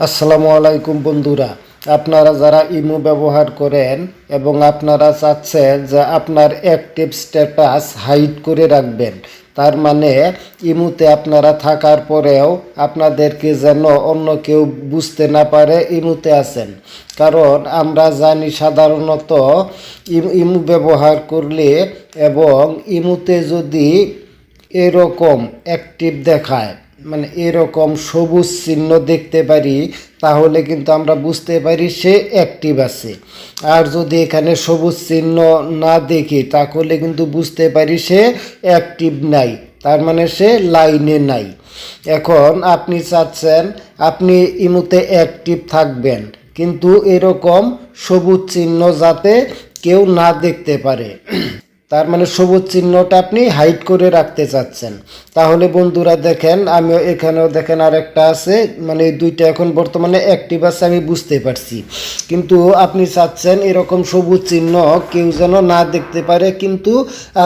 আসসালামু আলাইকুম বন্ধুরা, আপনারা যারা ইমো ব্যবহার করেন এবং আপনারা চাচ্ছেন যে আপনার অ্যাক্টিভ স্ট্যাটাস হাইড করে রাখবেন, তার মানে ইমুতে আপনারা থাকার পরেও আপনাদেরকে যেন অন্য কেউ বুঝতে না পারে ইমুতে আছেন। কারণ আমরা জানি সাধারণত ইমু ব্যবহার করলে এবং ইমুতে যদি এরকম অ্যাক্টিভ দেখায় মানে এরকম সবুজ চিহ্ন দেখতে পারি, তাহলে কিন্তু আমরা বুঝতে পারি সে অ্যাক্টিভ আছে। আর যদি এখানে সবুজ চিহ্ন না দেখি, তাহলে কিন্তু বুঝতে পারি সে অ্যাক্টিভ নাই, তার মানে সে লাইনে নাই। এখন আপনি চাচ্ছেন, আপনি ইমুতে অ্যাক্টিভ থাকবেন, কিন্তু এরকম সবুজ চিহ্ন যাতে কেউ না দেখতে পারে। তার মানে সবুজ চিহ্নটা আপনি হাইড করে রাখতে চাচ্ছেন। তাহলে বন্ধুরা দেখেন, আমিও এখানেও দেখেন আরেকটা আছে মানে দুইটা এখন বর্তমানে অ্যাক্টিভ আছে আমি বুঝতে পারছি। কিন্তু আপনি চাচ্ছেন এরকম সবুজ চিহ্ন কেউ যেন না দেখতে পারে, কিন্তু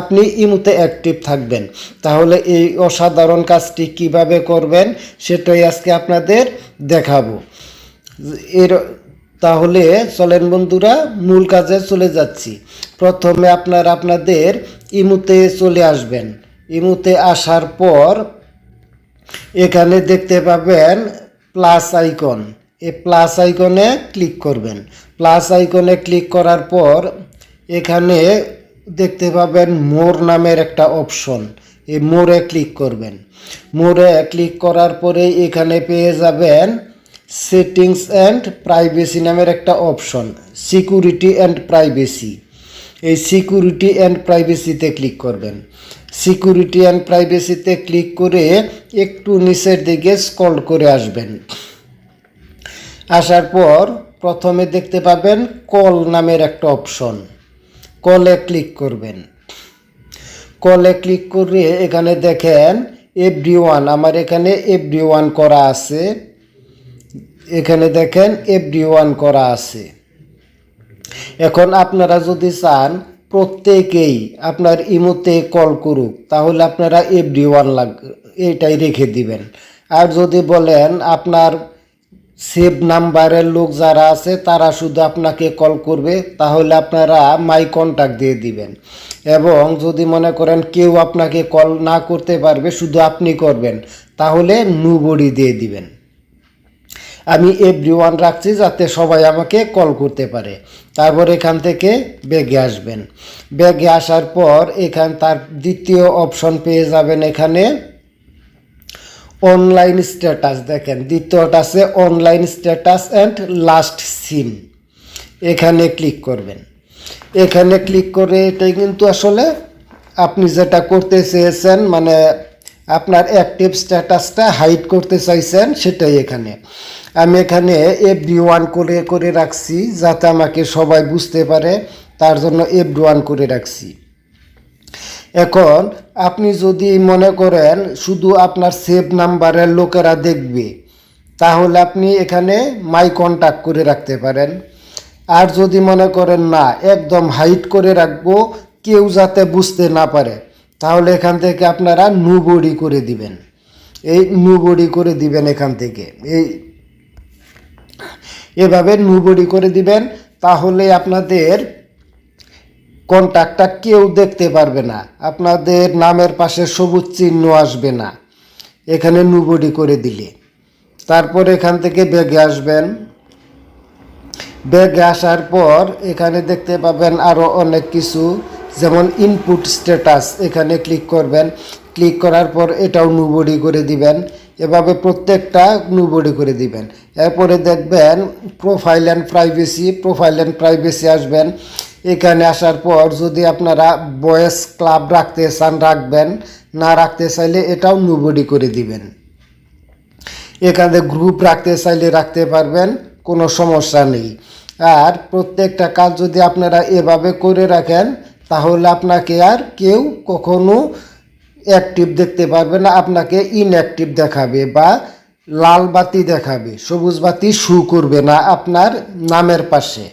আপনি ইমুতে অ্যাক্টিভ থাকবেন। তাহলে এই অসাধারণ কাজটি কীভাবে করবেন, সেটাই আজকে আপনাদের দেখাবো। এর তাহলে চলেন বন্ধুরা, মূল কাজে চলে যাচ্ছি। প্রথমে আপনার আপনাদের ইমুতে চলে আসবেন। ইমুতে আসার পর এখানে দেখতে পাবেন প্লাস আইকন। এই প্লাস আইকনে ক্লিক করবেন। প্লাস আইকনে ক্লিক করার পর এখানে দেখতে পাবেন মোর নামের একটা অপশন। এই মোরে ক্লিক করবেন। মোরে ক্লিক করার পরে এখানে পেয়ে যাবেন সেটিংস অ্যান্ড প্রাইভেসি নামের একটা অপশন সিকিউরিটি অ্যান্ড প্রাইভেসি এই সিকিউরিটি অ্যান্ড প্রাইভেসিতে ক্লিক করবেন। সিকিউরিটি অ্যান্ড প্রাইভেসিতে ক্লিক করে একটু নিচের দিকে স্কল করে আসবেন। আসার পর প্রথমে দেখতে পাবেন কল নামের একটা অপশন কলে ক্লিক করবেন। কলে ক্লিক করে এখানে দেখেন এভরি ওয়ান আমার এখানে এভরি ওয়ান করা আছে। এখানে দেখেন এভরি ওয়ান করা আছে। এখন আপনারা যদি চান প্রত্যেকেই আপনার ইমোতে কল করুক, তাহলে আপনারা এভরি ওয়ান লাগ, এটাই রেখে দিবেন। আর যদি বলেন আপনার সেভ নাম্বারের লোক যারা আছে, তারা শুধু আপনাকে কল করবে, তাহলে আপনারা মাই কন্ট্যাক্ট দিয়ে দিবেন। এবং যদি মনে করেন কেউ আপনাকে কল না করতে পারবে, শুধু আপনি করবেন, তাহলে নো বডি দিয়ে দিবেন। আমি এভরি ওয়ান রাখছি যাতে সবাই আমাকে কল করতে পারে। তারপর এখান থেকে ব্যাগে আসবেন। ব্যাগে আসার পর এখান তার দ্বিতীয় অপশন পেয়ে যাবেন এখানে অনলাইন স্ট্যাটাস দেখেন। দ্বিতীয়টা আছে online status and last seen এখানে ক্লিক করবেন। এখানে ক্লিক করে এটাই কিন্তু আসলে আপনি যেটা করতে চেয়েছেন মানে আপনার অ্যাক্টিভ স্ট্যাটাসটা হাইড করতে চাইছেন সেটাই এখানে। আমি এখানে এভরি ওয়ান করে করে রাখছি যাতে আমাকে সবাই বুঝতে পারে, তার জন্য এভরি ওয়ান করে রাখছি। এখন আপনি যদি মনে করেন শুধু আপনার সেভ নাম্বারের লোকেরা দেখবে, তাহলে আপনি এখানে মাই কন্ট্যাক্ট করে রাখতে পারেন। আর যদি মনে করেন না, একদম হাইট করে রাখব, কেউ যাতে বুঝতে না পারে। তাহলে এখান থেকে আপনারা নু বডি করে দিবেন। এই নু বডি করে দিবেন এখান থেকে। এই এভাবে নু বডি করে দিবেন, তাহলে আপনাদের কন্ট্যাক্টটা কেউ দেখতে পারবে না। আপনাদের নামের পাশে সবুজ চিহ্ন আসবে না। এখানে নুবডি করে দিলে। তারপর এখান থেকে ব্যাগে আসবেন। ব্যাগে আসার পর এখানে দেখতে পাবেন আরও অনেক কিছু। যেমন ইনপুট স্ট্যাটাস এখানে ক্লিক করবেন। ক্লিক করার পর এটাও নুবডি করে দিবেন। এভাবে প্রত্যেকটা নুবডি করে দিবেন। এরপরে দেখবেন profile and privacy profile and privacy আসবেন। এখানে আসার পর যদি আপনারা বয়েস ক্লাব রাখতে চান, রাখবেন। না রাখতে চাইলে এটাও নুবডি করে দিবেন। এখানে গ্রুপ রাখতে চাইলে রাখতে পারবেন, কোনো সমস্যা নেই। আর প্রত্যেকটা কাজ যদি আপনারা এভাবে করে রাখেন তাহলে আপনাকে আর কেউ কখনো অ্যাক্টিভ দেখতে পারবে না, আপনাকে ইনঅ্যাক্টিভ দেখাবে বা লাল বাতি দেখাবে, সবুজ বাতি শু করবে না আপনার নামের পাশে।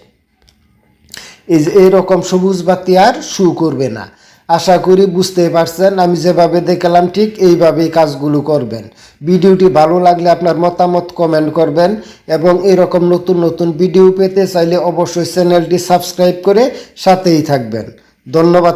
এই যে, এইরকম সবুজ বাতি আর শু করবে না। আশা করি বুঝতেই পারছেন, আমি যেভাবে দেখালাম ঠিক এইভাবেই কাজগুলো করবেন। ভিডিওটি ভালো লাগলে আপনার মতামত কমেন্ট করবেন এবং এরকম নতুন নতুন ভিডিও পেতে চাইলে অবশ্যই চ্যানেলটি সাবস্ক্রাইব করে সাথেই থাকবেন। ধন্যবাদ।